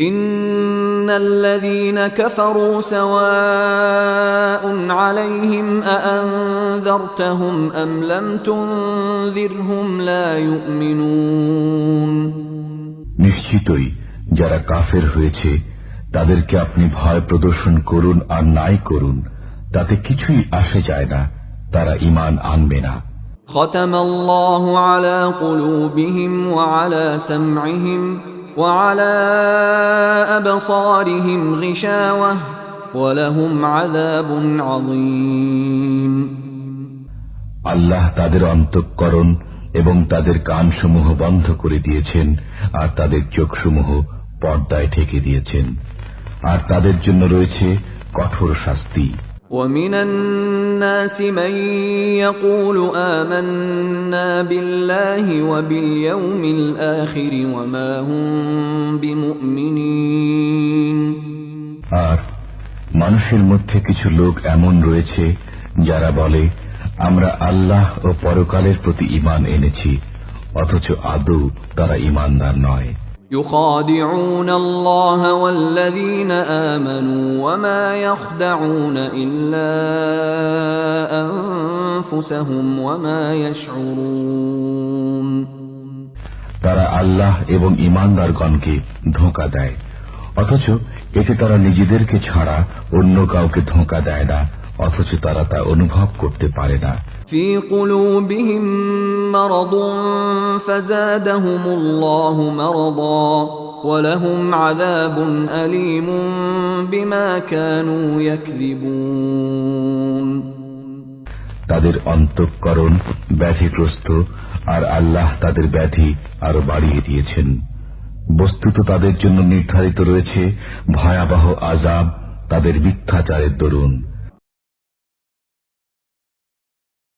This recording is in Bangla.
إن الذين كفروا سواء عليهم أأنذرتهم أم لم تنذرهم لا يؤمنون নিশ্চিতই যারা কাফের হয়েছে তাদেরকে আপনি ভয় প্রদর্শন করুন আর নাই করুন তাতে কিছুই আসে যায় না তারা ইমান আনবে না ختم الله على قلوبهم وعلى سمعهم وعلى أبصارهم غشاوة ولهم عذاب عظيم আল্লাহ তাদের অন্তঃকরণ এবং তাদের কানসমূহ বন্ধ করে দিয়েছেন আর তাদের চোখসমূহ পর্দায় ঠেকে দিয়েছেন আর তাদের জন্য রয়েছে কঠোর শাস্তি ومن الناس من يقول آمنا بالله وباليوم الآخر وما هم بمؤمنين আর মানুষের মধ্যে কিছু লোক এমন রয়েছে যারা বলে আমরা আল্লাহ ও পরকালের প্রতি ইমান এনেছি অথচ আদৌ তারা ইমানদার নয় يخادعون الله والذين آمنوا وما يخدعون إلا أنفسهم وما يشعرون তারা আল্লাহ এবং ইমানদারগণকে ধোঁকা দেয় অথচ এতে তারা নিজেদেরকে ছাড়া অন্য কাউকে ধোঁকা দেয় না অথচ তারা তা অনুভব করতে পারে না। তাদের অন্তঃকরণ ব্যাধিগ্রস্ত আর আল্লাহ তাদের ব্যাধি আরও বাড়িয়ে দিয়েছেন। বস্তুত তাদের জন্য নির্ধারিত রয়েছে ভয়াবহ আজাব তাদের মিথ্যাচারের দরুন।